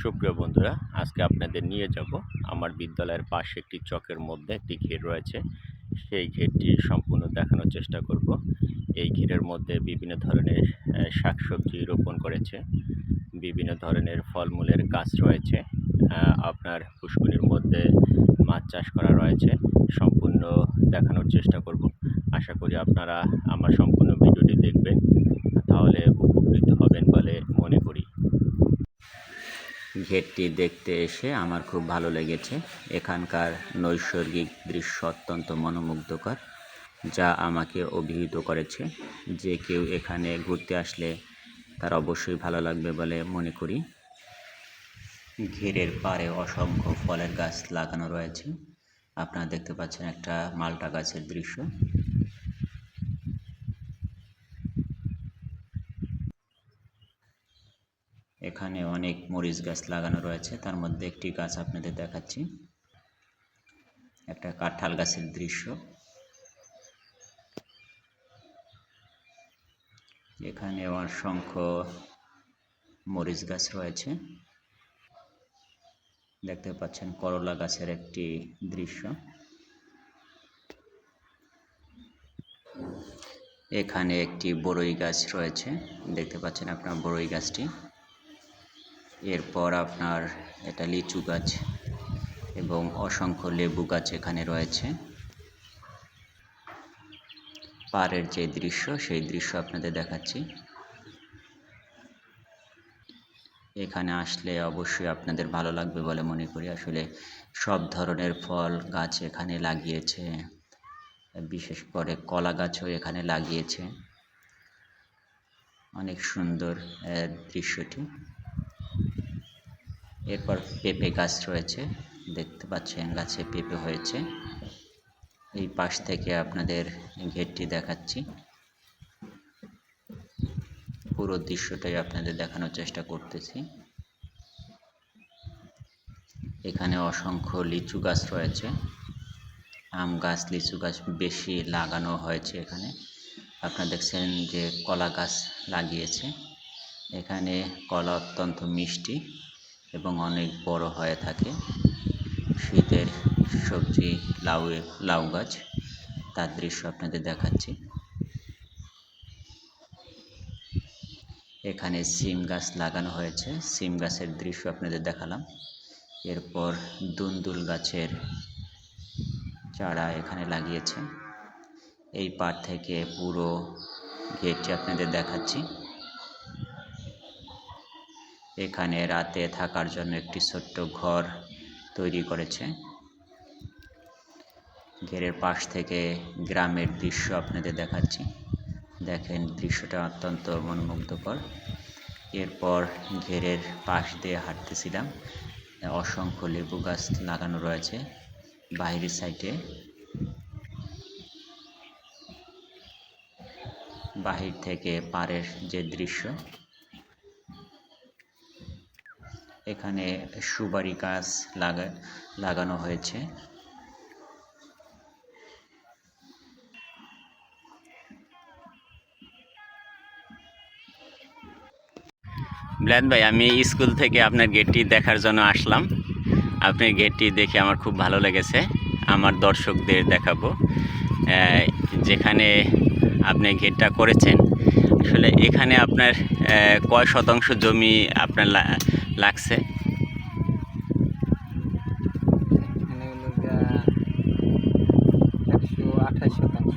সুপ্রিয় বন্ধুরা, আজকে আপনাদের নিয়ে যাব। আমার বিদ্যালয়ের পাশে একটি চকের মধ্যে একটি ঘের রয়েছে। সেই ঘেরটি সম্পূর্ণ দেখানোর চেষ্টা করব। এই ঘেরের মধ্যে বিভিন্ন ধরনের শাকসবজি রোপণ করেছে। বিভিন্ন ধরনের ফলমূলের গাছ রয়েছে। আপনার পুষ্করির মধ্যে মাছ চাষ করা রয়েছে। সম্পূর্ণ দেখানোর চেষ্টা করব। আশা করি আপনারা আমার সম্পূর্ণ ভিডিওটি দেখবেন। তাহলে উপকৃত হবেন বলে মনে করি ঘেরটি দেখতে এসে আমার খুব ভালো লেগেছে। এখানকার নৈসর্গিক দৃশ্য অত্যন্ত মনোমুগ্ধকর, যা আমাকে অভিহিত করেছে যে কেউ এখানে ঘুরতে আসলে তার অবশ্যই ভালো লাগবে বলে মনে করি। ঘেরের পাড়ে অসংখ্য ফলের গাছ লাগানো রয়েছে। আপনারা দেখতে পাচ্ছেন একটা মালটা গাছের দৃশ্য। এখানে অনেক মরিচ গাছ লাগানো রয়েছে। তার মধ্যে একটি গাছ আপনাদের দেখাচ্ছি। একটা কাঁঠাল গাছের দৃশ্য। এখানে অসংখ্য মরিচ গাছ রয়েছে। দেখতে পাচ্ছেন করলা গাছের একটি দৃশ্য। এখানে একটি বড়ই গাছ রয়েছে। দেখতে পাচ্ছেন আপনার বড়ই গাছটি। এরপর আপনার এটা লিচু গাছ এবং অসংখ্য লেবু গাছ এখানে রয়েছে। পাড়ের যে দৃশ্য, সেই দৃশ্য আপনাদের দেখাচ্ছি। এখানে আসলে অবশ্যই আপনাদের ভালো লাগবে বলে মনে করি। আসলে সব ধরনের ফল গাছ এখানে লাগিয়েছে, বিশেষ করে কলা গাছও এখানে লাগিয়েছে। অনেক সুন্দর দৃশ্যটি। এরপর পেঁপে গাছ রয়েছে, দেখতে পাচ্ছেন গাছে পেঁপে হয়েছে। এই পাশ থেকে আপনাদের ঘেরটি দেখাচ্ছি। পুরো দৃশ্যটাই আপনাদের দেখানোর চেষ্টা করতেছি। এখানে অসংখ্য লিচু গাছ রয়েছে। আম গাছ, লিচু গাছ বেশি লাগানো হয়েছে এখানে। আপনারা দেখছেন যে কলা গাছ লাগিয়েছে। এখানে কলা অত্যন্ত মিষ্টি। এবং অনেক বড় হয়ে থাকে। শীতের সবজি, লাউ লাউ গাছ, তার দৃশ্য আপনাদের দেখাচ্ছি। এখানে সিম গাছ লাগানো হয়েছে। সিম গাছের দৃশ্য আপনাদের দেখালাম। এরপর দুন্দুল গাছের চারা এখানে লাগিয়েছে। এই পার থেকে পুরো গেটটি আপনাদের দেখাচ্ছি। এখানে রাতে থাকার জন্য একটি ছোট্ট ঘর তৈরি করেছে। ঘেরের পাশ থেকে গ্রামের দৃশ্য আপনাদের দেখাচ্ছি। দেখেন, দৃশ্যটা অত্যন্ত মনোমুগ্ধকর। এরপর ঘেরের পাশ দিয়ে হাঁটতেছিলাম। অসংখ্য লেবু গাছ লাগানো রয়েছে বাইরের সাইডে। বাহির থেকে পাড়ের যে দৃশ্য এখানে সুপারি গাছ লাগা, লাগানো হয়েছে। ব্লাদ ভাই, আমি স্কুল থেকে আপনার গেটটি দেখার জন্য আসলাম। আপনার গেটটি দেখে আমার খুব ভালো লেগেছে। আমার দর্শকদের দেখাবো। যেখানে আপনি গেটটা করেছেন, আসলে এখানে আপনার কয় শতাংশ জমি আপনার লাগছে। একশো আঠাশ শতাংশ।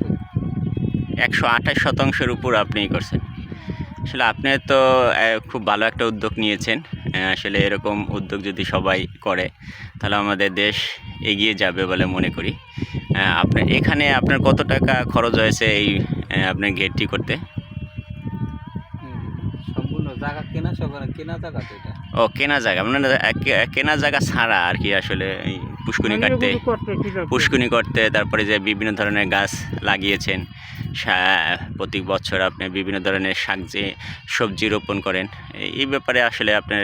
একশো আঠাশ শতাংশের উপর আপনি করছেন। আসলে আপনি তো খুব ভালো একটা উদ্যোগ নিয়েছেন। আসলে এরকম উদ্যোগ যদি সবাই করে তাহলে আমাদের দেশ এগিয়ে যাবে বলে মনে করি। আপনার এখানে আপনার কত টাকা খরচ হয়েছে এই আপনার গেটটি করতে? জায়গা কেনা সকালে কেনা জায়গা তো এটা। ও কেনা জায়গা মানে কেনা জায়গা ছাড়া আর কি আসলে এই পুষ্কুনি কাটতে। পুষ্কুনি করতে তারপরে যে বিভিন্ন ধরনের গাছ লাগিয়েছেন প্রতি বছর আপনি বিভিন্ন ধরনের শাক যে সবজি রোপণ করেন এই- ব্যাপারে আসলে আপনার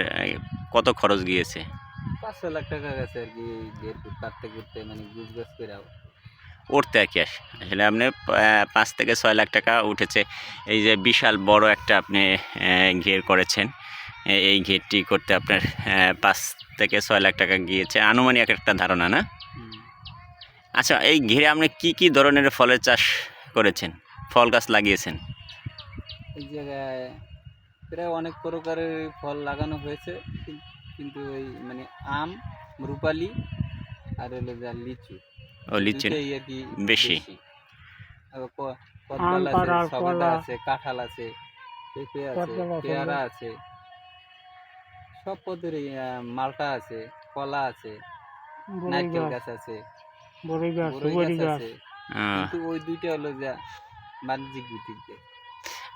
কত খরচ গিয়েছে? পাঁচ ছয় লাখ টাকা গেছে আর কি কাটতে করতে মানে গুছ গাছ করে উঠতে আর কি। আস- আসলে আপনি পাঁচ থেকে ছয় লাখ টাকা উঠেছে। এই যে বিশাল বড় একটা আপনি ঘের করেছেন। এই ঘেরটি করতে আপনার পাঁচ থেকে ছয় লাখ টাকা গিয়েছে। আনুমানিক একটা ধারণা না? আচ্ছা এই ঘিরে আপনি কি কি ধরনের ফলের চাষ করেছেন? ফল গাছ লাগিয়েছেন? এই জায়গায় প্রায় অনেক প্রকারের ফল লাগানো হয়েছে। কিন্তু ওই মানে আম রূপালি আর হলো যা লিচু। ও লিচু আর কি বেশি। কদবেল আছে কাঁঠাল, সবেদা আছে কাঁঠাল আছে পেঁপে আছে পেয়ারা আছে। সব পদের মালটা আছে কলা আছে নারকেল গাছ। আছে। বড়ই গাছ আছে। কিন্তু ওই দুইটা হলো যা বাণিজ্যিক ভিত্তিতে।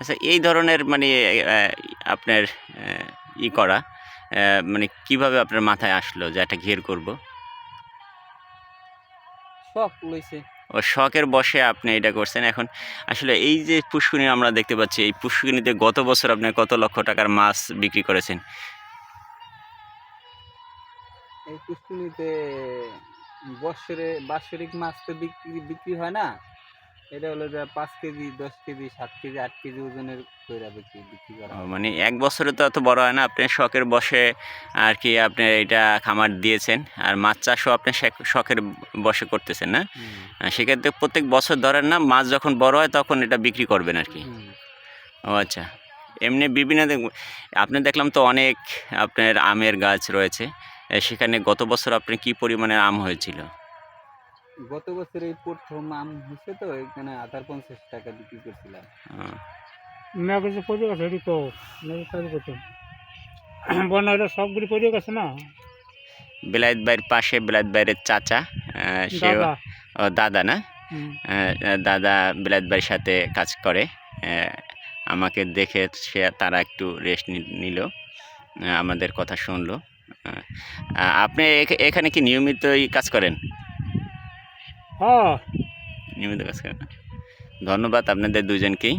আচ্ছা এই ধরনের মানে আহ, আপনার আহ, ই করা আহ, মানে কীভাবে আপনার মাথায় আসলো যে একটা ঘের করব? শখ লইছে। ও শখের বসে আপনি এটা করছেন। এখন আসলে এই যে পুষ্করিণী আমরা দেখতে পাচ্ছি এই পুষ্করিণীতে গত বছর আপনি কত লক্ষ টাকার মাছ বিক্রি করেছেন? এই পুষ্কুনিতে বছরে বাৎসরিক মাছ তো বিক্রি বিক্রি হয় না। এটা হলো যে পাঁচ কেজি দশ কেজি সাত কেজি আট কেজি ওজনের কইরা বিক্রি বিক্রি করা মানে এক বছরে তো এত বড় হয় না আপনি শখের বসে আর কি আপনি এটা খামার দিয়েছেন আর মাছ চাষও আপনি শখ- শখের বসে করতেছেন না? সেক্ষেত্রে প্রত্যেক বছর ধরেন না মাছ যখন বড় হয় তখন এটা বিক্রি করবেন আর কি? ও আচ্ছা। এমনি বিভিন্ন আপনি দেখলাম তো অনেক আপনার আমের গাছ রয়েছে সেখানে গত বছর আপনি কি পরিমাণের আম হয়েছিল? গত বছর এই প্রথম আম হচ্ছে তো এখানে আধার পঞ্চাশ টাকা বিক্রি করছিলাম। মেয়ে কিছু পড়ে গেছে এটি তো কাজ করছে বন্যা এটা সবগুলি পড়ে গেছে না? বেলায়েত বাইয়ের পাশে বেলায়েত বাইরের চাচা সে দাদা। ও দাদা না? দাদা বেলায়েত বাইর সাথে কাজ করে আমাকে দেখে সে তারা একটু রেস্ট নিল আমাদের কথা শুনলো। আপনি এখ- এখানে কি নিয়মিতই কাজ করেন? হ্যাঁ নিয়মিত কাজ করেন ধন্যবাদ আপনাদের দুজনকেই